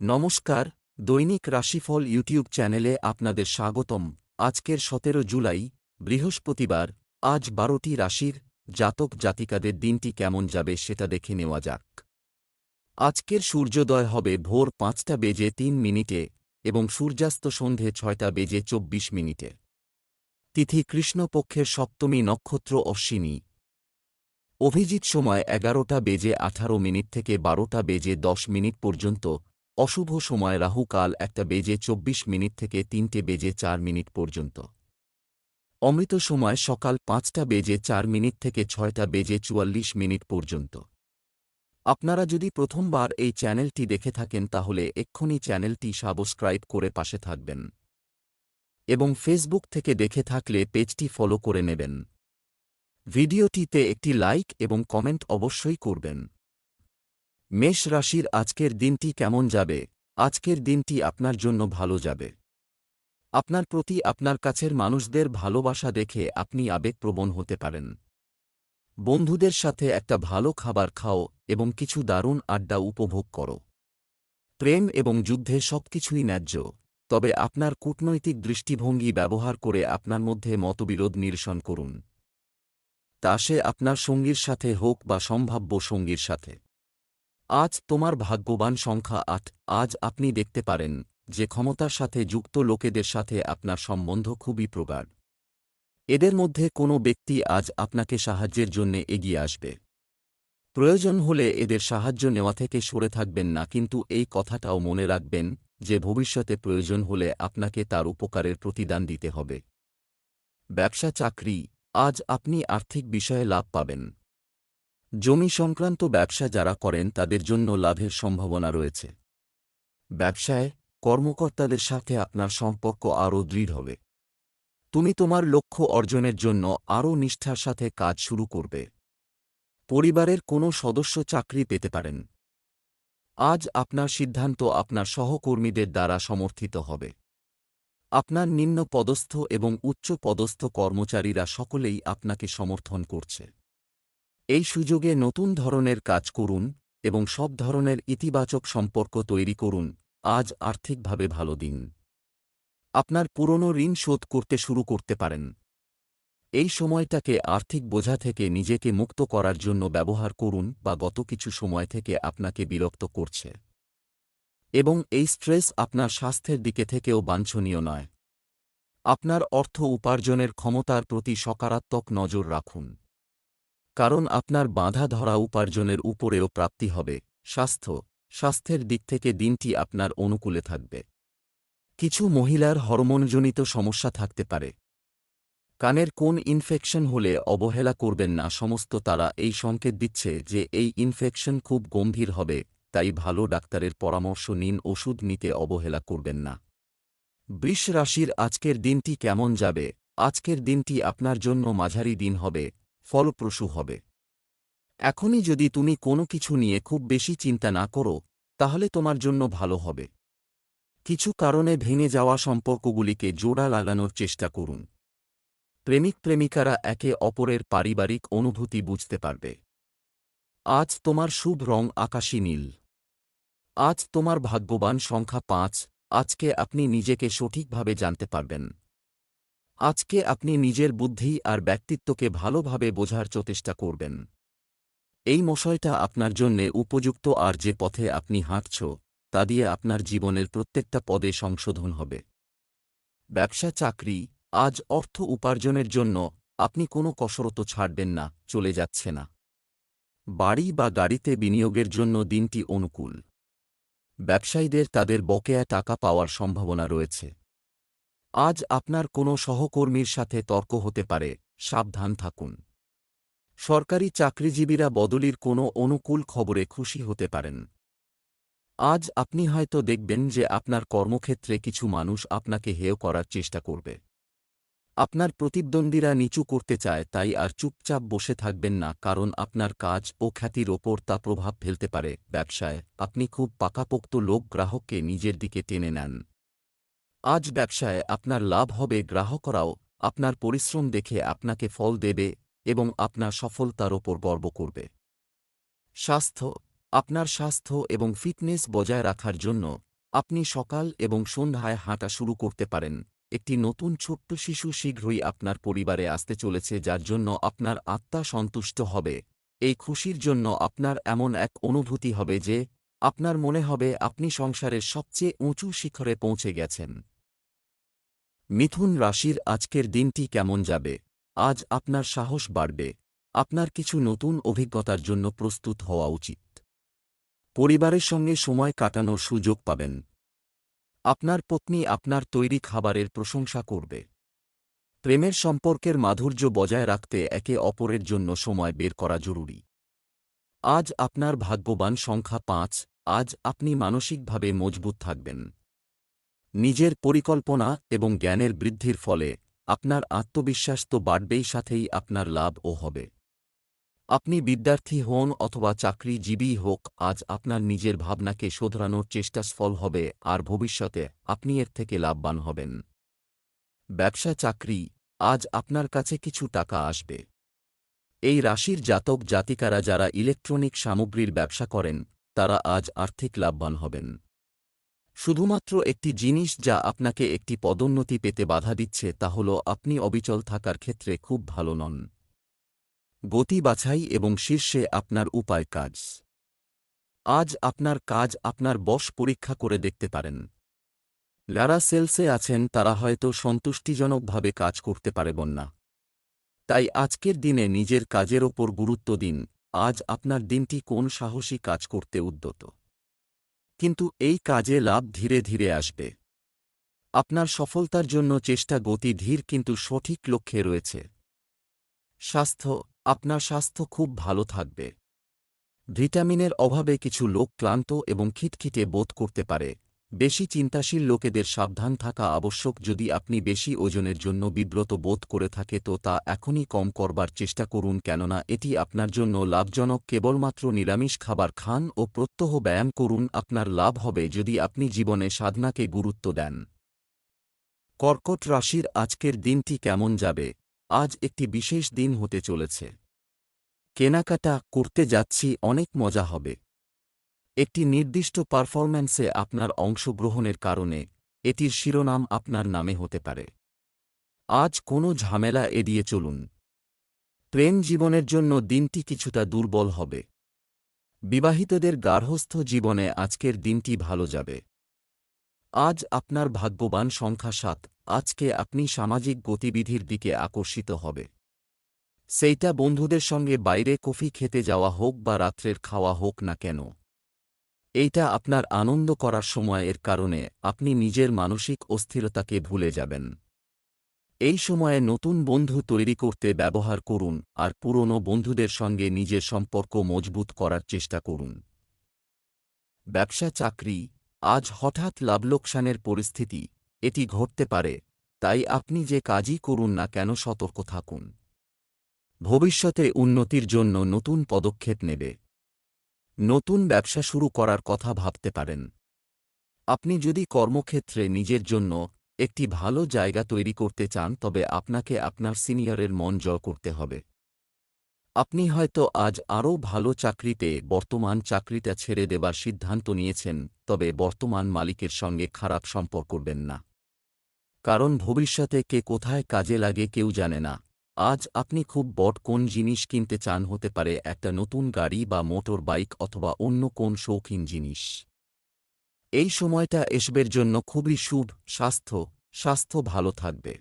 নমস্কার, দৈনিক রাশিফল ইউটিউব চ্যানেলে আপনাদের স্বাগতম। আজকের সতেরো জুলাই, বৃহস্পতিবার, আজ বারোটি রাশির জাতক জাতিকাদের দিনটি কেমন যাবে সেটা দেখে নেওয়া যাক। আজকের সূর্যোদয় হবে ভোর পাঁচটা বেজে তিন মিনিটে এবং সূর্যাস্ত সন্ধে ছয়টা বেজে চব্বিশ মিনিটে। তিথি কৃষ্ণপক্ষের সপ্তমী নক্ষত্র অশ্বিনী। অভিজিৎ সময় এগারোটা বেজে আঠারো মিনিট থেকে বারোটা বেজে দশ মিনিট পর্যন্ত অশুভ সময় রাহুকাল একটা বেজে চব্বিশ মিনিট থেকে তিনটে বেজে চার মিনিট পর্যন্ত। অমৃত সময় সকাল পাঁচটা বেজে চার মিনিট থেকে ছয়টা বেজে চুয়াল্লিশ মিনিট পর্যন্ত। আপনারা যদি প্রথমবার এই চ্যানেলটি দেখে থাকেন তাহলে এক্ষুনি চ্যানেলটি সাবস্ক্রাইব করে পাশে থাকবেন। এবং ফেসবুক থেকে দেখে থাকলে পেজটি ফলো করে নেবেন। ভিডিওটিতে একটি লাইক এবং কমেন্ট অবশ্যই করবেন। মেষ রাশির আজকের দিনটি কেমন যাবে? আজকের দিনটি আপনার জন্য ভালো যাবে। আপনার প্রতি আপনার কাছের মানুষদের ভালোবাসা দেখে আপনি আবেগপ্রবণ হতে পারেন। বন্ধুদের সাথে একটা ভালো খাবার খাও এবং কিছু দারুণ আড্ডা উপভোগ করো। প্রেম এবং যুদ্ধে সবকিছুই ন্যায্য, তবে আপনার কূটনৈতিক দৃষ্টিভঙ্গি ব্যবহার করে আপনার মধ্যে মতবিরোধ নিরসন করুন। তা সে আপনার সঙ্গীর সাথে হোক বা সম্ভাব্য সঙ্গীর সাথে। আজ তোমার ভাগ্যবান সংখ্যা আট। আজ আপনি দেখতে পারেন যে ক্ষমতার সাথে যুক্ত লোকেদের সাথে আপনার সম্বন্ধ খুবই প্রগাঢ়। এদের মধ্যে কোনো ব্যক্তি আজ আপনাকে সাহায্যের জন্যে এগিয়ে আসবে। প্রয়োজন হলে এদের সাহায্য নেওয়া থেকে সরে থাকবেন না, কিন্তু এই কথাটাও মনে রাখবেন যে ভবিষ্যতে প্রয়োজন হলে আপনাকে তার উপকারের প্রতিদান দিতে হবে। ব্যবসা চাকরি আজ আপনি আর্থিক বিষয়ে লাভ পাবেন। জমি সংক্রান্ত ব্যবসা যারা করেন তাদের জন্য লাভের সম্ভাবনা রয়েছে। ব্যবসায় কর্মকর্তাদের সাথে আপনার সম্পর্ক আরও দৃঢ় হবে। তুমি তোমার লক্ষ্য অর্জনের জন্য আরও নিষ্ঠার সাথে কাজ শুরু করবে। পরিবারের কোনো সদস্য চাকরি পেতে পারেন। আজ আপনার সিদ্ধান্ত আপনার সহকর্মীদের দ্বারা সমর্থিত হবে। আপনার নিম্ন পদস্থ এবং উচ্চ পদস্থ কর্মচারীরা সকলেই আপনাকে সমর্থন করছে। এই সুযোগে নতুন ধরনের কাজ করুন এবং সব ধরনের ইতিবাচক সম্পর্ক তৈরি করুন। আজ আর্থিকভাবে ভালো দিন। আপনার পুরনো ঋণ শোধ করতে শুরু করতে পারেন। এই সময়টাকে আর্থিক বোঝা থেকে নিজেকে মুক্ত করার জন্য ব্যবহার করুন বা গত কিছু সময় থেকে আপনাকে বিরক্ত করছে। এবং এই স্ট্রেস আপনার স্বাস্থ্যের দিকে থেকেও বাঞ্ছনীয় নয়। আপনার অর্থ উপার্জনের ক্ষমতার প্রতি সকারাত্মক নজর রাখুন। কারণ আপনার বাঁধা ধরা উপার্জনের উপরেও প্রাপ্তি হবে, স্বাস্থ্য, স্বাস্থ্যের দিক থেকে দিনটি আপনার অনুকূলে থাকবে। কিছু মহিলার হরমোনজনিত সমস্যা থাকতে পারে। কানের কোন ইনফেকশন হলে অবহেলা করবেন না, সমস্ত তারা এই সংকেত দিচ্ছে যে এই ইনফেকশন খুব গম্ভীর হবে, তাই ভালো ডাক্তারের পরামর্শ নিন, ওষুধ নিতে অবহেলা করবেন না। বৃষ রাশির আজকের দিনটি কেমন যাবে? আজকের দিনটি আপনার জন্য মাঝারি দিন হবে ফলপ্রসূ হবে। এখনই যদি তুমি কোনো কিছু নিয়ে খুব বেশি চিন্তা না করো, তাহলে তোমার জন্য ভালো হবে। কিছু কারণে ভেঙে যাওয়া সম্পর্কগুলিকে জোড়া লাগানোর চেষ্টা করুন। প্রেমিক প্রেমিকারা একে অপরের পারিবারিক অনুভূতি বুঝতে পারবে। আজ তোমার শুভ রং আকাশী নীল। আজ তোমার ভাগ্যবান সংখ্যা পাঁচ, আজকে আপনি নিজেকে সঠিকভাবে জানতে পারবেন। আজকে আপনি নিজের বুদ্ধি আর ব্যক্তিত্বকে ভালোভাবে বোঝার চেষ্টা করবেন। এই মশয়টা আপনার জন্যে উপযুক্ত আর যে পথে আপনি হাঁটছ, তা দিয়ে আপনার জীবনের প্রত্যেকটা পদে সংশোধন হবে। ব্যবসা চাকরি, আজ অর্থ উপার্জনের জন্য আপনি কোনো কসরত ছাড়বেন না, চলে যাচ্ছে না। বাড়ি বা গাড়িতে বিনিয়োগের জন্য দিনটি অনুকূল। ব্যবসায়ীদের তাদের বকেয়া টাকা পাওয়ার সম্ভাবনা রয়েছে। আজ আপনার কোনো সহকর্মীর সাথে তর্ক হতে পারে, সাবধান থাকুন। সরকারি চাকরিজীবীরা বদলির কোনো অনুকূল খবরে খুশি হতে পারেন। আজ আপনি হয়তো দেখবেন যে আপনার কর্মক্ষেত্রে কিছু মানুষ আপনাকে হেয় করার চেষ্টা করবে। আপনার প্রতিদ্বন্দ্বীরা নিচু করতে চায়, তাই আর চুপচাপ বসে থাকবেন না, কারণ আপনার কাজ ও খ্যাতির ওপর তা প্রভাব ফেলতে পারে। ব্যবসায়, আপনি খুব পাকাপোক্ত লোক, গ্রাহককে নিজের দিকে টেনে নেন। আজ ব্যবসায় আপনার লাভ হবে, গ্রাহকরাও আপনার পরিশ্রম দেখে আপনাকে ফল দেবে এবং আপনার সফলতার ওপর গর্ব করবে। স্বাস্থ্য, আপনার স্বাস্থ্য এবং ফিটনেস বজায় রাখার জন্য আপনি সকাল এবং সন্ধ্যায় হাঁটা শুরু করতে পারেন। একটি নতুন ছোট্ট শিশু শীঘ্রই আপনার পরিবারে আসতে চলেছে, যার জন্য আপনার আত্মা সন্তুষ্ট হবে। এই খুশির জন্য আপনার এমন এক অনুভূতি হবে যে আপনার মনে হবে আপনি সংসারের সবচেয়ে উঁচু শিখরে পৌঁছে গেছেন। মিথুন রাশির আজকের দিনটি কেমন যাবে? আজ আপনার সাহস বাড়বে। আপনার কিছু নতুন অভিজ্ঞতার জন্য প্রস্তুত হওয়া উচিত। পরিবারের সঙ্গে সময় কাটানোর সুযোগ পাবেন। আপনার পত্নী আপনার তৈরি খাবারের প্রশংসা করবে। প্রেমের সম্পর্কের মাধুর্য বজায় রাখতে একে অপরের জন্য সময় বের করা জরুরি। আজ আপনার ভাগ্যবান সংখ্যা পাঁচ, আজ আপনি মানসিকভাবে মজবুত থাকবেন। নিজের পরিকল্পনা এবং জ্ঞানের বৃদ্ধির ফলে আপনার আত্মবিশ্বাস তো বাড়বেই সাথেই আপনার লাভও হবে। আপনি বিদ্যার্থী হন অথবা চাকরিজীবী হোক, আজ আপনার নিজের ভাবনাকে শোধরানোর চেষ্টা সফল হবে আর ভবিষ্যতে আপনি এর থেকে লাভবান হবেন। ব্যবসা চাকরি, আজ আপনার কাছে কিছু টাকা আসবে। এই রাশির জাতক জাতিকারা যারা ইলেকট্রনিক সামগ্রীর ব্যবসা করেন, তারা আজ আর্থিক লাভবান হবেন। শুধুমাত্র একটি জিনিস যা আপনাকে একটি পদোন্নতি পেতে বাধা দিচ্ছে তা হল আপনি অবিচল থাকার ক্ষেত্রে খুব ভালো নন। গতি বাছাই এবং শীর্ষে আপনার উপায় কাজ। আজ আপনার কাজ আপনার বশ পরীক্ষা করে দেখতে পারেন। যারা সেলসে আছেন তারা হয়তো সন্তুষ্টিজনকভাবে কাজ করতে পারবেন না তাই আজকের দিনে নিজের কাজের ওপর গুরুত্ব দিন। আজ আপনার দিনটি কোন সাহসী কাজ করতে উদ্যত? কিন্তু এই কাজে লাভ ধীরে ধীরে আসবে। আপনার সফলতার জন্য চেষ্টা গতি ধীর কিন্তু সঠিক লক্ষ্যে রয়েছে। স্বাস্থ্য, আপনার স্বাস্থ্য খুব ভালো থাকবে। ভিটামিনের অভাবে কিছু লোক ক্লান্ত এবং খিটখিটে বোধ করতে পারে। বেশি চিন্তাশীল লোকেদের সাবধান থাকা আবশ্যক। যদি আপনি বেশি ওজনের জন্য বিব্রত বোধ করে থাকে, তো তা এখনই কম করবার চেষ্টা করুন। কেননা, এটি আপনার জন্য লাভজনক। কেবলমাত্র নিরামিষ খাবার খান ও প্রত্যহ ব্যায়াম করুন, আপনার লাভ হবে যদি আপনি জীবনে সাধনাকে গুরুত্ব দেন। কর্কট রাশির আজকের দিনটি কেমন যাবে? আজ একটি বিশেষ দিন হতে চলেছে। কেনাকাটা করতে যাচ্ছি, অনেক মজা হবে। একটি নির্দিষ্ট পারফরম্যান্সে আপনার অংশগ্রহণের কারণে এটির শিরোনাম আপনার নামে হতে পারে। আজ কোনো ঝামেলা এড়িয়ে চলুন। প্রেম জীবনের জন্য দিনটি কিছুটা দুর্বল হবে। বিবাহিতদের গার্হস্থ জীবনে আজকের দিনটি ভালো যাবে। আজ আপনার ভাগ্যবান সংখ্যা সাত, আজকে আপনি সামাজিক গতিবিধির দিকে আকর্ষিত হবে। সেইটা বন্ধুদের সঙ্গে বাইরে কফি খেতে যাওয়া হোক বা রাত্রের খাওয়া হোক না কেন। এইটা আপনার আনন্দ করার সময় এর কারণে আপনি নিজের মানসিক অস্থিরতাকে ভুলে যাবেন। এই সময়ে নতুন বন্ধু তৈরি করতে ব্যবহার করুন আর পুরনো বন্ধুদের সঙ্গে নিজের সম্পর্ক মজবুত করার চেষ্টা করুন। ব্যবসা চাকরি, আজ হঠাৎ লাভলোকসানের পরিস্থিতি, এটি ঘটতে পারে, তাই আপনি যে কাজই করুন না কেন সতর্ক থাকুন। ভবিষ্যতে উন্নতির জন্য নতুন পদক্ষেপ নেবে। নতুন ব্যবসা শুরু করার কথা ভাবতে পারেন। আপনি যদি কর্মক্ষেত্রে নিজের জন্য একটি ভালো জায়গা তৈরি করতে চান, তবে আপনাকে আপনার সিনিয়রের মন জয় করতে হবে। আপনি হয়তো আজ আরও ভালো চাকরিতে বর্তমান চাকরিটা ছেড়ে দেবার সিদ্ধান্ত নিয়েছেন, তবে বর্তমান মালিকের সঙ্গে খারাপ সম্পর্ক করবেন না। কারণ ভবিষ্যতে কে কোথায় কাজে লাগে কেউ জানে না। আজ আপনি খুব বড় কোন জিনিস কিনতে চান হতে পারে, একটা নতুন গাড়ি বা মোটর বাইক অথবা অন্য কোন শৌখিন জিনিস? এই সময়টা এসবের জন্য খুবই শুভ, স্বাস্থ্য স্বাস্থ্য ভালো থাকবে।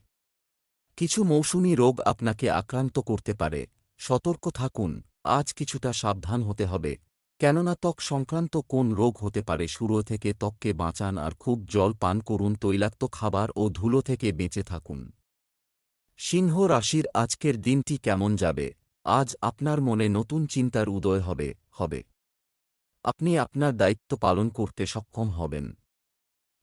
কিছু মৌসুমি রোগ আপনাকে আক্রান্ত করতে পারে। সতর্ক থাকুন, আজ কিছুটা সাবধান হতে হবে। কেননা ত্বক সংক্রান্ত কোন রোগ হতে পারে, শুরু থেকে ত্বককে বাঁচান আর খুব জল পান করুন, তৈলাক্ত খাবার ও ধুলো থেকে বেঁচে থাকুন। সিংহ রাশির আজকের দিনটি কেমন যাবে? আজ আপনার মনে নতুন চিন্তার উদয় হবে হবে। আপনি আপনার দায়িত্ব পালন করতে সক্ষম হবেন।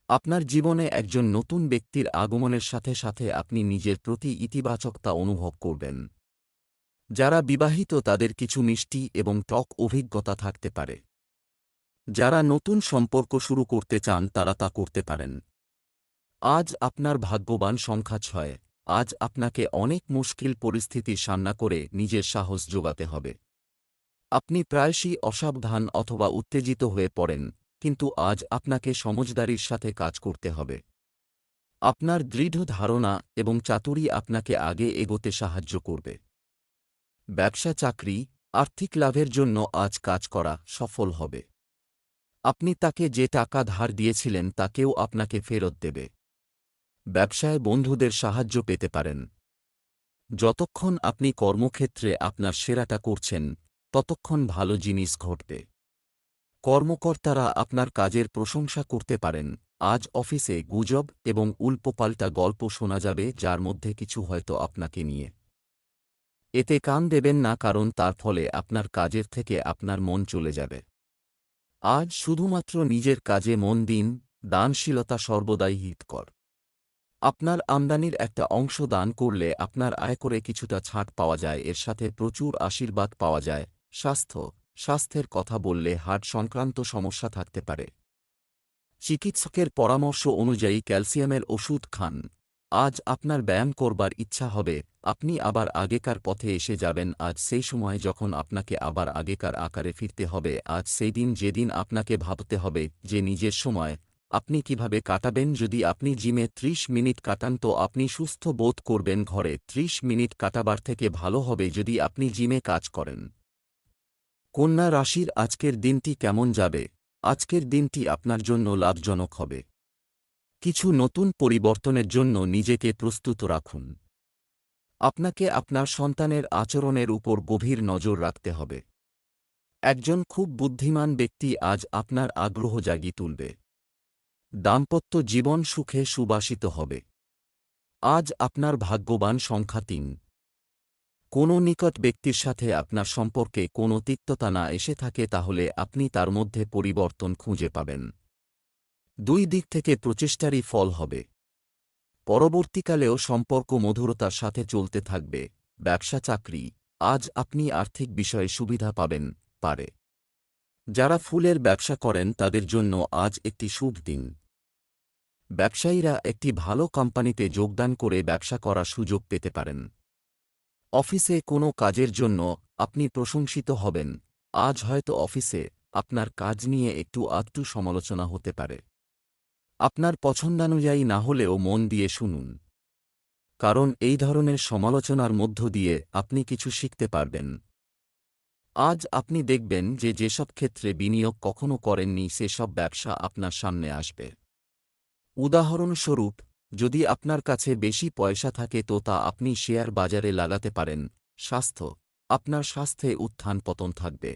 আপনার জীবনে একজন নতুন ব্যক্তির আগমনের সাথে সাথে আপনি নিজের প্রতি ইতিবাচকতা অনুভব করবেন। যারা বিবাহিত তাদের কিছু মিষ্টি এবং টক অভিজ্ঞতা থাকতে পারে। যারা নতুন সম্পর্ক শুরু করতে চান তারা তা করতে পারেন। আজ আপনার ভাগ্যবান সংখ্যা ছয়। আজ আপনাকে অনেক মুশকিল পরিস্থিতির সামনা করে নিজের সাহস যোগাতে হবে। আপনি প্রায়শই অসাবধান অথবা উত্তেজিত হয়ে পড়েন, কিন্তু আজ আপনাকে সমজদারির সাথে কাজ করতে হবে। আপনার দৃঢ় ধারণা এবং চাতুরি আপনাকে আগে এগোতে সাহায্য করবে। ব্যবসা, চাকরি, আর্থিক লাভের জন্য আজ কাজ করা সফল হবে। আপনি তাকে যে টাকা ধার দিয়েছিলেন তাকেও আপনাকে ফেরত দেবে। ব্যবসায় বন্ধুদের সাহায্য পেতে পারেন। যতক্ষণ আপনি কর্মক্ষেত্রে আপনার সেরাটা করছেন, ততক্ষণ ভালো জিনিস ঘটবে। কর্মকর্তারা আপনার কাজের প্রশংসা করতে পারেন। আজ অফিসে গুজব এবং উল্পোপাল্টা গল্প শোনা যাবে, যার মধ্যে কিছু হয়তো আপনাকে নিয়ে। এতে কান দেবেন না, কারণ তার ফলে আপনার কাজের থেকে আপনার মন চলে যাবে। আজ শুধুমাত্র নিজের কাজে মন দিন, দানশীলতা সর্বদাই হিতকর। আপনার আমদানির একটা অংশ দান করলে আপনার আয় করে কিছুটা ছাড় পাওয়া যায়, এর সাথে প্রচুর আশীর্বাদ পাওয়া যায়। স্বাস্থ্য, স্বাস্থ্যের কথা বললে হার্ট সংক্রান্ত সমস্যা থাকতে পারে। চিকিৎসকের পরামর্শ অনুযায়ী ক্যালসিয়ামের ওষুধ খান। আজ আপনার ব্যায়াম করবার ইচ্ছা হবে, আপনি আবার আগেকার পথে এসে যাবেন, আজ সেই সময় যখন আপনাকে আবার আগেকার আকারে ফিরতে হবে, আজ সেই দিন যেদিন আপনাকে ভাবতে হবে যে নিজের সময় আপনি কীভাবে কাটাবেন? যদি আপনি জিমে ত্রিশ মিনিট কাটান, তো আপনি সুস্থ বোধ করবেন ঘরে। ত্রিশ মিনিট কাটাবার থেকে ভালো হবে যদি আপনি জিমে কাজ করেন। কন্যা রাশির আজকের দিনটি কেমন যাবে? আজকের দিনটি আপনার জন্য লাভজনক হবে। কিছু নতুন পরিবর্তনের জন্য নিজেকে প্রস্তুত রাখুন। আপনাকে আপনার সন্তানের আচরণের উপর গভীর নজর রাখতে হবে। একজন খুব বুদ্ধিমান ব্যক্তি আজ আপনার আগ্রহ জাগিয়ে তুলবে। দাম্পত্য জীবন সুখে সুবাসিত হবে। আজ আপনার ভাগ্যবান সংখ্যা তিন। কোনো নিকট ব্যক্তির সাথে আপনার সম্পর্কে কোনো তিক্ততা না এসে থাকে তাহলে আপনি তার মধ্যে পরিবর্তন খুঁজে পাবেন। দুই দিক থেকে প্রচেষ্টারই ফল হবে। পরবর্তীকালেও সম্পর্ক মধুরতার সাথে চলতে থাকবে। ব্যবসা, চাকরি, আজ আপনি আর্থিক বিষয়ে সুবিধা পাবেন, পারে। যারা ফুলের ব্যবসা করেন তাদের জন্য আজ একটি শুভ দিন। ব্যবসায়ীরা একটি ভালো কোম্পানিতে যোগদান করে ব্যবসা করার সুযোগ পেতে পারেন। অফিসে কোনো কাজের জন্য আপনি প্রশংসিত হবেন। আজ হয়তো অফিসে আপনার কাজ নিয়ে একটু আধটু সমালোচনা হতে পারে। আপনার পছন্দানুযায়ী না হলেও মন দিয়ে শুনুন। কারণ এই ধরনের সমালোচনার মধ্য দিয়ে আপনি কিছু শিখতে পারবেন। আজ আপনি দেখবেন যে যেসব ক্ষেত্রে বিনিয়োগ কখনো করেননি, সেসব ব্যবসা আপনার সামনে আসবে। উদাহরণস্বরূপ, যদি আপনার কাছে বেশি পয়সা থাকে তো তা আপনি শেয়ার বাজারে লাগাতে পারেন। স্বাস্থ্য, আপনার স্বাস্থ্যে উত্থান পতন থাকবে।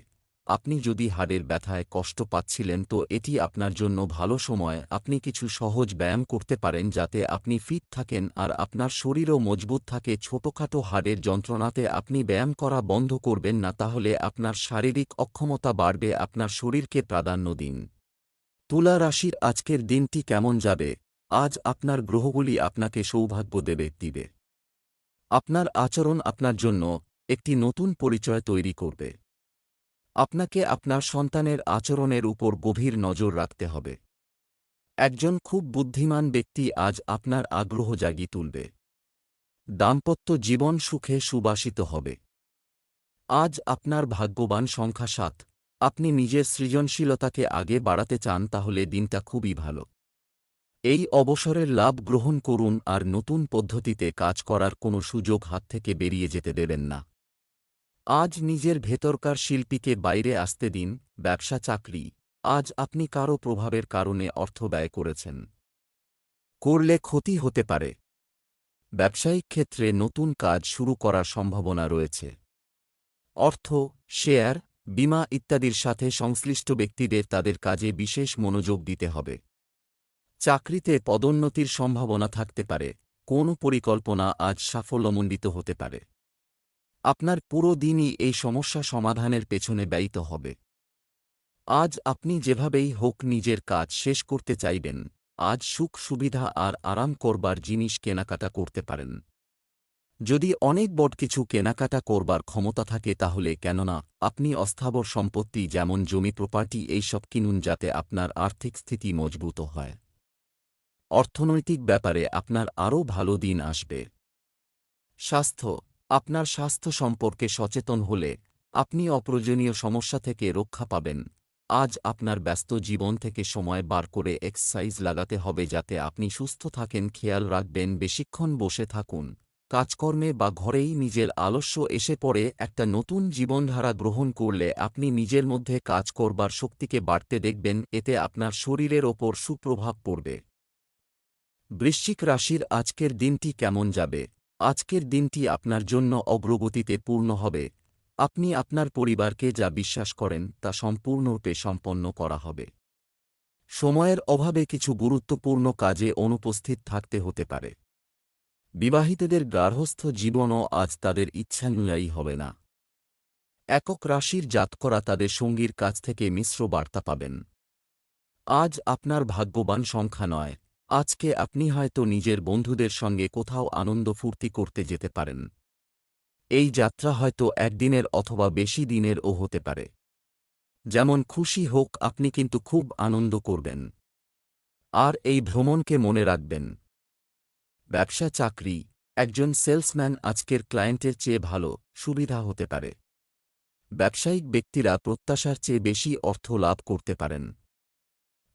আপনি যদি হাড়ের ব্যথায় কষ্ট পাচ্ছিলেন তো এটি আপনার জন্য ভালো সময়। আপনি কিছু সহজ ব্যায়াম করতে পারেন যাতে আপনি ফিট থাকেন আর আপনার শরীরও মজবুত থাকে। ছোটখাটো হাড়ের যন্ত্রণাতে আপনি ব্যায়াম করা বন্ধ করবেন না, তাহলে আপনার শারীরিক অক্ষমতা বাড়বে, আপনার শরীরকে প্রাধান্য দিন। তুলা রাশির আজকের দিনটি কেমন যাবে? আজ আপনার গ্রহগুলি আপনাকে সৌভাগ্য দেবে, দিবে। আপনার আচরণ আপনার জন্য একটি নতুন পরিচয় তৈরি করবে। আপনাকে আপনার সন্তানের আচরণের উপর গভীর নজর রাখতে হবে। একজন খুব বুদ্ধিমান ব্যক্তি আজ আপনার আগ্রহ জাগিয়ে তুলবে। দাম্পত্য জীবন সুখে সুবাসিত হবে। আজ আপনার ভাগ্যবান সংখ্যা সাত। আপনি নিজের সৃজনশীলতাকে আগে বাড়াতে চান তাহলে দিনটা খুবই ভালো। এই অবসরের লাভ গ্রহণ করুন আর নতুন পদ্ধতিতে কাজ করার কোনো সুযোগ হাত থেকে বেরিয়ে যেতে দেবেন না। আজ নিজের ভেতরকার শিল্পীকে বাইরে আসতে দিন, ব্যবসা চাকরি। আজ আপনি কারও প্রভাবের কারণে অর্থ ব্যয় করেছেন। করলে ক্ষতি হতে পারে। ব্যবসায়িক ক্ষেত্রে নতুন কাজ শুরু করার সম্ভাবনা রয়েছে। অর্থ, শেয়ার বিমা ইত্যাদির সাথে সংশ্লিষ্ট ব্যক্তিদের তাদের কাজে বিশেষ মনোযোগ দিতে হবে। চাকরিতে পদোন্নতির সম্ভাবনা থাকতে পারে, কোন পরিকল্পনা আজ সাফল্যমণ্ডিত হতে পারে। আপনার পুরো দিনই এই সমস্যা সমাধানের পেছনে ব্যয়িত হবে। আজ আপনি যেভাবেই হোক নিজের কাজ শেষ করতে চাইবেন, আজ সুখ সুবিধা আর আরাম করবার জিনিস কেনাকাটা করতে পারেন। যদি অনেক বড় কিছু কেনাকাটা করবার ক্ষমতা থাকে তাহলে কেননা, আপনি অস্থাবর সম্পত্তি যেমন জমি প্রপার্টি এইসব কিনুন যাতে আপনার আর্থিক স্থিতি মজবুত হয়। অর্থনৈতিক ব্যাপারে আপনার আরও ভালো দিন আসবে। স্বাস্থ্য, আপনার স্বাস্থ্য সম্পর্কে সচেতন হলে আপনি অপ্রয়োজনীয় সমস্যা থেকে রক্ষা পাবেন। আজ আপনার ব্যস্ত জীবন থেকে সময় বার করে এক্সারসাইজ লাগাতে হবে যাতে আপনি সুস্থ থাকেন, খেয়াল রাখবেন, বেশিক্ষণ বসে থাকুন। কাজকর্মে বা ঘরেই নিজের আলস্য এসে পড়ে একটা নতুন জীবনধারা গ্রহণ করলে আপনি নিজের মধ্যে কাজ করবার শক্তিকে বাড়তে দেখবেন, এতে আপনার শরীরের ওপর সুপ্রভাব পড়বে। বৃশ্চিক রাশির আজকের দিনটি কেমন যাবে? আজকের দিনটি আপনার জন্য অগ্রগতিতে পূর্ণ হবে। আপনি আপনার পরিবারকে যা বিশ্বাস করেন, তা সম্পূর্ণরূপে সম্পন্ন করা হবে। সময়ের অভাবে কিছু গুরুত্বপূর্ণ কাজে অনুপস্থিত থাকতে হতে পারে। বিবাহিতদের গার্হস্থ জীবনও আজ তাদের ইচ্ছানুযায়ী হবে না। একক রাশির জাতকরা তাদের সঙ্গীর কাছ থেকে মিশ্র বার্তা পাবেন। আজ আপনার ভাগ্যবান সংখ্যা নয়, আজকে আপনি হয়তো নিজের বন্ধুদের সঙ্গে কোথাও আনন্দ ফুর্তি করতে যেতে পারেন। এই যাত্রা হয়তো একদিনের অথবা বেশি দিনেরও হতে পারে। যেমন খুশি হোক আপনি কিন্তু খুব আনন্দ করবেন। আর এই ভ্রমণকে মনে রাখবেন। ব্যবসা চাকরি, একজন সেলসম্যান আজকের ক্লায়েন্টের চেয়ে ভালো, সুবিধা হতে পারে। ব্যবসায়িক ব্যক্তিরা প্রত্যাশার চেয়ে বেশি অর্থ লাভ করতে পারেন।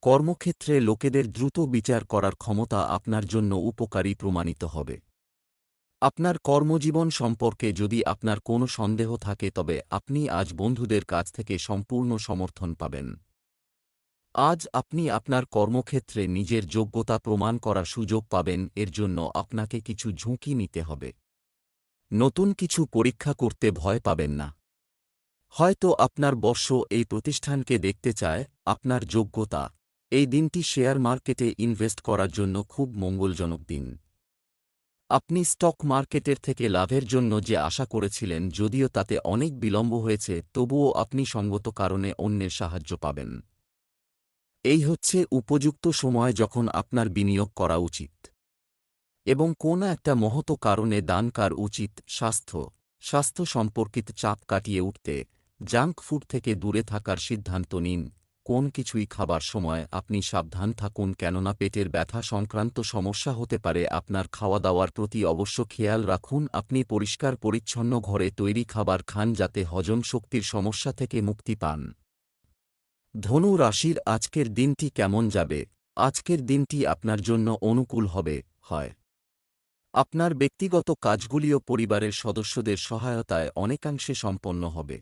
কর্মক্ষেত্রে লোকেদের দ্রুত বিচার করার ক্ষমতা আপনার জন্য উপকারী প্রমাণিত হবে। আপনার কর্মজীবন সম্পর্কে যদি আপনার কোনো সন্দেহ থাকে তবে আপনি আজ বন্ধুদের কাছ থেকে সম্পূর্ণ সমর্থন পাবেন। আজ আপনি আপনার কর্মক্ষেত্রে নিজের যোগ্যতা প্রমাণ করার সুযোগ পাবেন, এর জন্য আপনাকে কিছু ঝুঁকি নিতে হবে। নতুন কিছু পরীক্ষা করতে ভয় পাবেন না। হয়তো আপনার বর্ষ এই প্রতিষ্ঠানকে দেখতে চায়, আপনার যোগ্যতা। এই দিনটি শেয়ার মার্কেটে ইনভেস্ট করার জন্য খুব মঙ্গলজনক দিন। আপনি স্টক মার্কেটের থেকে লাভের জন্য যে আশা করেছিলেন, যদিও তাতে অনেক বিলম্ব হয়েছে, তবুও আপনি সঙ্গত কারণে অন্যের সাহায্য পাবেন। এই হচ্ছে উপযুক্ত সময় যখন আপনার বিনিয়োগ করা উচিত। এবং কোন একটা মহত কারণে দানকার উচিত স্বাস্থ্য স্বাস্থ্য সম্পর্কিত চাপ কাটিয়ে উঠতে, জাঙ্ক ফুড থেকে দূরে থাকার সিদ্ধান্ত নিন। কোন কিছুই খাবার সময় আপনি সাবধান থাকুন কেননা পেটের ব্যথা সংক্রান্ত সমস্যা হতে পারে, আপনার খাওয়া দাওয়ার প্রতি অবশ্য খেয়াল রাখুন, আপনি পরিষ্কার পরিচ্ছন্ন ঘরে তৈরি খাবার খান যাতে হজম শক্তির সমস্যা থেকে মুক্তি পান। ধনু রাশির আজকের দিনটি কেমন যাবে? আজকের দিনটি আপনার জন্য অনুকূল হবে, হয়। আপনার ব্যক্তিগত কাজগুলিও পরিবারের সদস্যদের সহায়তায় অনেকাংশে সম্পন্ন হবে।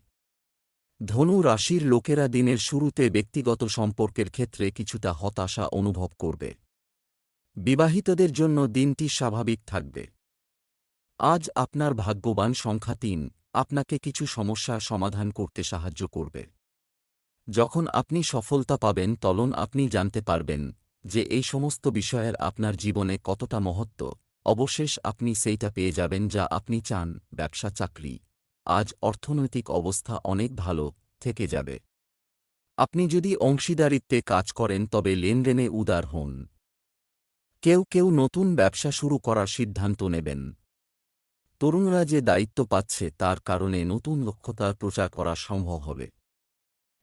ধনু রাশির লোকেরা দিনের শুরুতে ব্যক্তিগত সম্পর্কের ক্ষেত্রে কিছুটা হতাশা অনুভব করবে। বিবাহিতদের জন্য দিনটি স্বাভাবিক থাকবে। আজ আপনার ভাগ্যবান সংখ্যা তিন, আপনাকে কিছু সমস্যা সমাধান করতে সাহায্য করবে। যখন আপনি সফলতা পাবেন তখন আপনি জানতে পারবেন যে এই সমস্ত বিষয়ের আপনার জীবনে কতটা মহত্ব। অবশেষ আপনি সেইটা পেয়ে যাবেন যা আপনি চান, ব্যবসা, চাকরি। আজ অর্থনৈতিক অবস্থা অনেক ভালো থেকে যাবে। আপনি যদি অংশীদারিত্বে কাজ করেন তবে লেনদেনে উদার হন। কেউ কেউ নতুন ব্যবসা শুরু করার সিদ্ধান্ত নেবেন। তরুণরা যে দায়িত্ব পাচ্ছে তার কারণে নতুন দক্ষতার প্রচার করা সম্ভব হবে।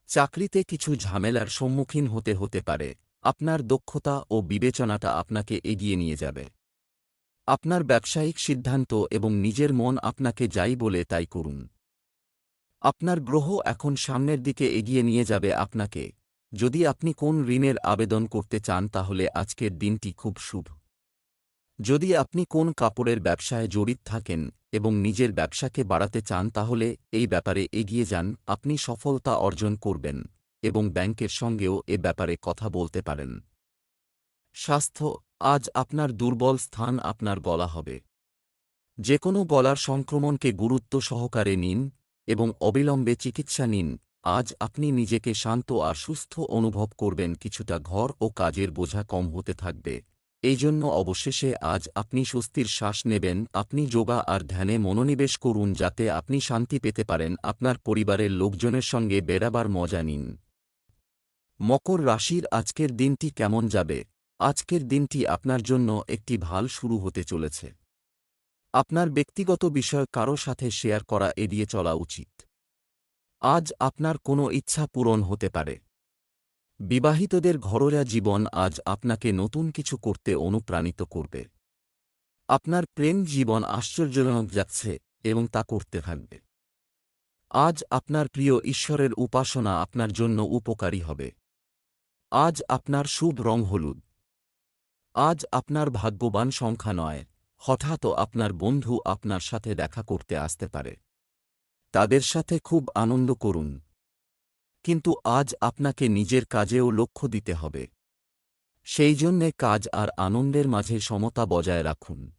চাকরিতে কিছু ঝামেলার সম্মুখীন হতে হতে পারে। আপনার দক্ষতা ও বিবেচনাটা আপনাকে এগিয়ে নিয়ে যাবে। আপনার ব্যবসায়িক সিদ্ধান্ত এবং নিজের মন আপনাকে যাই বলে তাই করুন। আপনার গ্রহ এখন সামনের দিকে এগিয়ে নিয়ে যাবে আপনাকে। যদি আপনি কোন ঋণের আবেদন করতে চান তাহলে আজকের দিনটি খুব শুভ। যদি আপনি কোন কাপড়ের ব্যবসায় জড়িত থাকেন এবং নিজের ব্যবসাকে বাড়াতে চান, তাহলে এই ব্যাপারে এগিয়ে যান। আপনি সফলতা অর্জন করবেন এবং ব্যাংকের সঙ্গেও এ ব্যাপারে কথা বলতে পারেন। স্বাস্থ্য, আজ আপনার দুর্বল স্থান আপনার গলা হবে। যে কোনো গলার সংক্রমণকে গুরুত্ব সহকারে নিন এবং অবিলম্বে চিকিৎসা নিন। আজ আপনি নিজেকে শান্ত আর সুস্থ অনুভব করবেন, কিছুটা ঘর ও কাজের বোঝা কম হতে থাকবে। এই জন্য অবশেষে আজ আপনি স্বস্তির শ্বাস নেবেন, আপনি যোগা আর ধ্যানে মনোনিবেশ করুন যাতে আপনি শান্তি পেতে পারেন, আপনার পরিবারের লোকজনের সঙ্গে বেড়াবার মজা নিন। মকর রাশির আজকের দিনটি কেমন যাবে? আজকের দিনটি আপনার জন্য একটি ভালো শুরু হতে চলেছে। আপনার ব্যক্তিগত বিষয় কারও সাথে শেয়ার করা এড়িয়ে চলা উচিত। আজ আপনার কোনো ইচ্ছা পূরণ হতে পারে। বিবাহিতদের ঘরোয়া জীবন আজ আপনাকে নতুন কিছু করতে অনুপ্রাণিত করবে। আপনার প্রেম জীবন আশ্চর্যজনক যাচ্ছে এবং তা করতে থাকবে। আজ আপনার প্রিয় ঈশ্বরের উপাসনা আপনার জন্য উপকারী হবে। আজ আপনার শুভ রং হলুদ। আজ আপনার ভাগ্যবান সংখ্যা নয় হঠাৎ আপনার বন্ধু আপনার সাথে দেখা করতে আসতে পারে। তাদের সাথে খুব আনন্দ করুন। কিন্তু আজ আপনাকে নিজের কাজেও লক্ষ্য দিতে হবে। সেই জন্যে কাজ আর আনন্দের মাঝে সমতা বজায় রাখুন।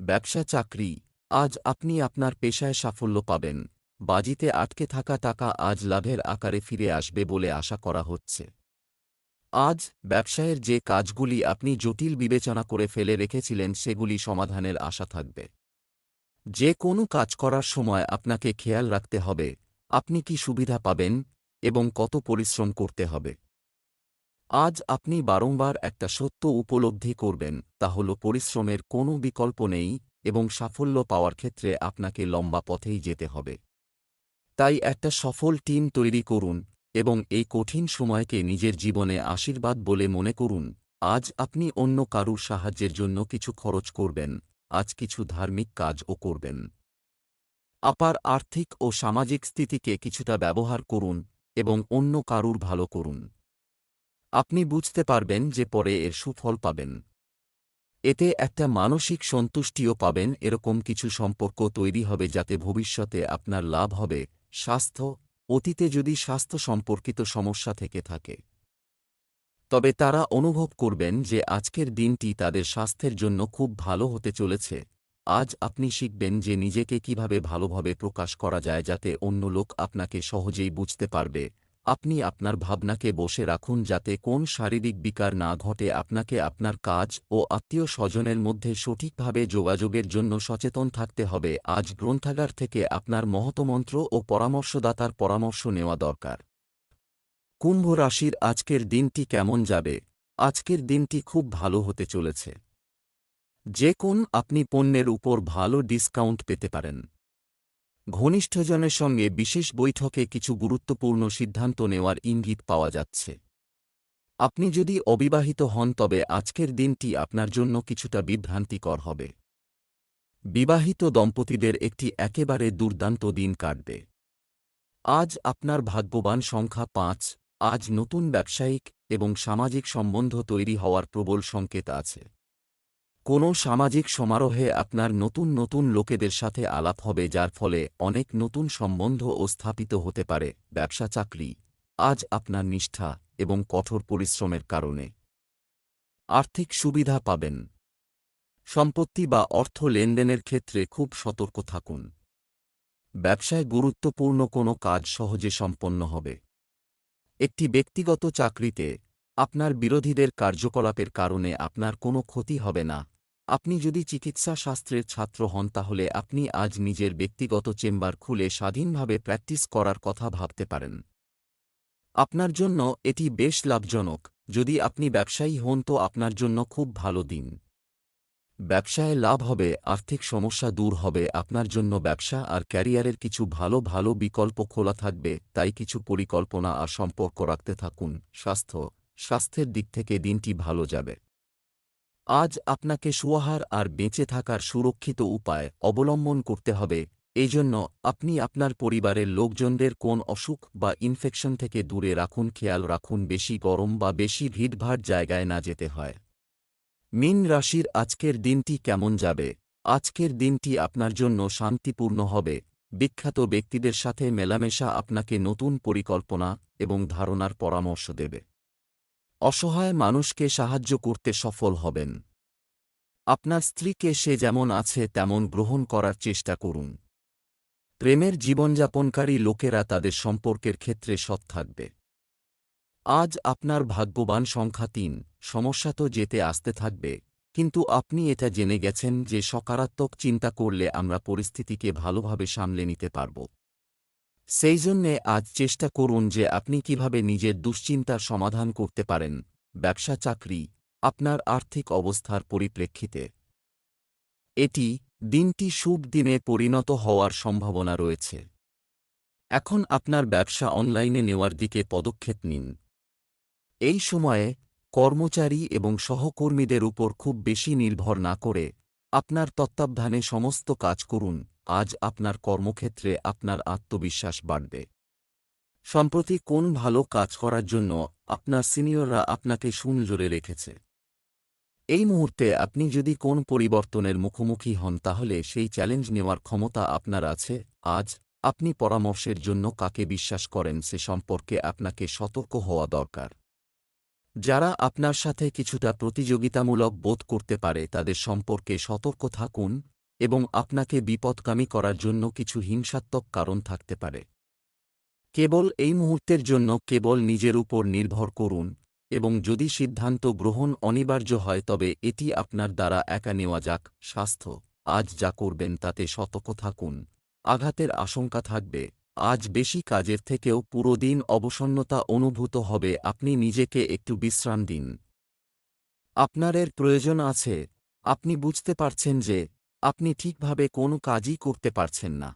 ব্যবসা চাকরি, আজ আপনি আপনার পেশায় সাফল্য পাবেন। বাজিতে আটকে থাকা টাকা আজ লাভের আকারে ফিরে আসবে বলে আশা করা হচ্ছে। আজ ব্যবসায়ের যে কাজগুলি আপনি জটিল বিবেচনা করে ফেলে রেখেছিলেন সেগুলি সমাধানের আশা থাকবে। যে কোনো কাজ করার সময় আপনাকে খেয়াল রাখতে হবে। আপনি কি সুবিধা পাবেন এবং কত পরিশ্রম করতে হবে? আজ আপনি বারংবার একটা সত্য উপলব্ধি করবেন, তা হল পরিশ্রমের কোনো বিকল্প নেই এবং সাফল্য পাওয়ার ক্ষেত্রে আপনাকে লম্বা পথেই যেতে হবে। তাই একটা সফল টিম তৈরি করুন এবং এই কঠিন সময়কে নিজের জীবনে আশীর্বাদ বলে মনে করুন। আজ আপনি অন্য কারুর সাহায্যের জন্য কিছু খরচ করবেন, আজ কিছু ধার্মিক কাজও করবেন। আপার আর্থিক ও সামাজিক স্থিতিকে কিছুটা ব্যবহার করুন এবং অন্য কারুর ভালো করুন। আপনি বুঝতে পারবেন যে পরে এর সুফল পাবেন। এতে একটা মানসিক সন্তুষ্টিও পাবেন, এরকম কিছু সম্পর্ক তৈরি হবে যাতে ভবিষ্যতে আপনার লাভ হবে, স্বাস্থ্য, অতীতে যদি স্বাস্থ্য সম্পর্কিত সমস্যা থেকে থাকে। তবে তারা অনুভব করবেন যে আজকের দিনটি তাদের স্বাস্থ্যের জন্য খুব ভালো হতে চলেছে। আজ আপনি শিখবেন যে নিজেকে কীভাবে ভালোভাবে প্রকাশ করা যায় যাতে অন্য লোক আপনাকে সহজেই বুঝতে পারবে। আপনি আপনার ভাবনাকে বসে রাখুন যাতে কোন শারীরিক বিকার না ঘটে আপনাকে আপনার কাজ ও আত্মীয় স্বজনের মধ্যে সঠিকভাবে যোগাযোগের জন্য সচেতন থাকতে হবে। আজ গ্রন্থাগার থেকে আপনার মহতমন্ত্র ও পরামর্শদাতার পরামর্শ নেওয়া দরকার। কুম্ভ রাশির আজকের দিনটি কেমন যাবে? আজকের দিনটি খুব ভালো হতে চলেছে। যে কোন আপনি পণ্যের উপর ভালো ডিসকাউন্ট পেতে পারেন। ঘনিষ্ঠজনের সঙ্গে বিশেষ বৈঠকে কিছু গুরুত্বপূর্ণ সিদ্ধান্ত নেওয়ার ইঙ্গিত পাওয়া যাচ্ছে। আপনি যদি অবিবাহিত হন, তবে আজকের দিনটি আপনার জন্য কিছুটা বিভ্রান্তিকর হবে। বিবাহিত দম্পতিদের একটি একেবারে দুর্দান্ত দিন কাটবে। আজ আপনার ভাগ্যবান সংখ্যা পাঁচ, আজ নতুন ব্যবসায়িক এবং সামাজিক সম্বন্ধ তৈরি হওয়ার প্রবল সংকেত আছে। কোনো সামাজিক সমারোহে আপনার নতুন নতুন লোকেদের সাথে আলাপ হবে যার ফলে অনেক নতুন সম্বন্ধ ও স্থাপিত হতে পারে, ব্যবসা, চাকরি। আজ আপনার নিষ্ঠা এবং কঠোর পরিশ্রমের কারণে। আর্থিক সুবিধা পাবেন। সম্পত্তি বা অর্থ লেনদেনের ক্ষেত্রে খুব সতর্ক থাকুন। ব্যবসায় গুরুত্বপূর্ণ কোনো কাজ সহজে সম্পন্ন হবে। একটি ব্যক্তিগত চাকরিতে আপনার বিরোধীদের কার্যকলাপের কারণে আপনার কোনো ক্ষতি হবে না। আপনি যদি চিকিৎসা শাস্ত্রের ছাত্র হন তাহলে আপনি আজ নিজের ব্যক্তিগত চেম্বার খুলে স্বাধীনভাবে প্র্যাকটিস করার কথা ভাবতে পারেন। আপনার জন্য এটি বেশ লাভজনক। যদি আপনি ব্যবসায়ী হন তো আপনার জন্য খুব ভালো দিন। ব্যবসায় লাভ হবে, আর্থিক সমস্যা দূর হবে, আপনার জন্য ব্যবসা আর ক্যারিয়ারের কিছু ভালো ভালো বিকল্প খোলা থাকবে, তাই কিছু পরিকল্পনা আর সম্পর্ক রাখতে থাকুন। স্বাস্থ্য, স্বাস্থ্যের দিক থেকে দিনটি ভালো যাবে। আজ আপনাকে সুয়াহার আর বেঁচে থাকার সুরক্ষিত উপায় অবলম্বন করতে হবে এই জন্য আপনি আপনার পরিবারের লোকজনদের কোন অসুখ বা ইনফেকশন থেকে দূরে রাখুন, খেয়াল রাখুন, বেশি গরম বা বেশি ভিড়ভাড় জায়গায় না যেতে হয়। মিন রাশির আজকের দিনটি কেমন যাবে? আজকের দিনটি আপনার জন্য শান্তিপূর্ণ হবে, বিখ্যাত ব্যক্তিদের সাথে মেলামেশা আপনাকে নতুন পরিকল্পনা এবং ধারণার পরামর্শ দেবে। অসহায় মানুষকে সাহায্য করতে সফল হবেন। আপনার স্ত্রীকে সে যেমন আছে, তেমন গ্রহণ করার চেষ্টা করুন। প্রেমের জীবনযাপনকারী লোকেরা তাদের সম্পর্কের ক্ষেত্রে সৎ থাকবে। আজ আপনার ভাগ্যবান সংখ্যা তিন, সমস্যা তো যেতে আসতে থাকবে, কিন্তু আপনি এটা জেনে গেছেন যে সকারাত্মক চিন্তা করলে আমরা পরিস্থিতিকে ভালোভাবে সামলে নিতে পারব। সেই জন্যে আজ চেষ্টা করুন যে আপনি কীভাবে নিজের দুশ্চিন্তার সমাধান করতে পারেন। ব্যবসা চাকরি, আপনার আর্থিক অবস্থার পরিপ্রেক্ষিতে। এটি দিনটি শুভ দিনে পরিণত হওয়ার সম্ভাবনা রয়েছে। এখন আপনার ব্যবসা অনলাইনে নেওয়ার দিকে পদক্ষেপ নিন। এই সময়ে কর্মচারী এবং সহকর্মীদের উপর খুব বেশি নির্ভর না করে আপনার তত্ত্বাবধানে সমস্ত কাজ করুন। আজ আপনার কর্মক্ষেত্রে আপনার আত্মবিশ্বাস বাড়বে। সম্প্রতি কোন ভালো কাজ করার জন্য আপনার সিনিয়ররা আপনাকে সুনজোরে রেখেছে? এই মুহূর্তে আপনি যদি কোন পরিবর্তনের মুখোমুখি হন তাহলে সেই চ্যালেঞ্জ নেওয়ার ক্ষমতা আপনার আছে। আজ আপনি পরামর্শের জন্য কাকে বিশ্বাস করেন সে সম্পর্কে আপনাকে সতর্ক হওয়া দরকার। যারা আপনার সাথে কিছুটা প্রতিযোগিতামূলক বোধ করতে পারে তাদের সম্পর্কে সতর্ক থাকুন। এবং আপনাকে বিপদকামী করার জন্য কিছু হিংসাত্মক কারণ থাকতে পারে। কেবল এই মুহূর্তের জন্য কেবল নিজের উপর নির্ভর করুন, এবং যদি সিদ্ধান্ত গ্রহণ অনিবার্য হয় তবে এটি আপনার দ্বারা একা নেওয়া যাক, স্বাস্থ্য, আজ যা করবেন তাতে সতর্ক থাকুন। আঘাতের আশঙ্কা থাকবে, আজ বেশি কাজের থেকেও পুরো দিন অবসন্নতা অনুভূত হবে, আপনি নিজেকে একটু বিশ্রাম দিন। আপনার এর প্রয়োজন আছে। আপনি বুঝতে পারছেন যে আপনি ঠিকভাবে কোনো কাজই করতে পারছেন না।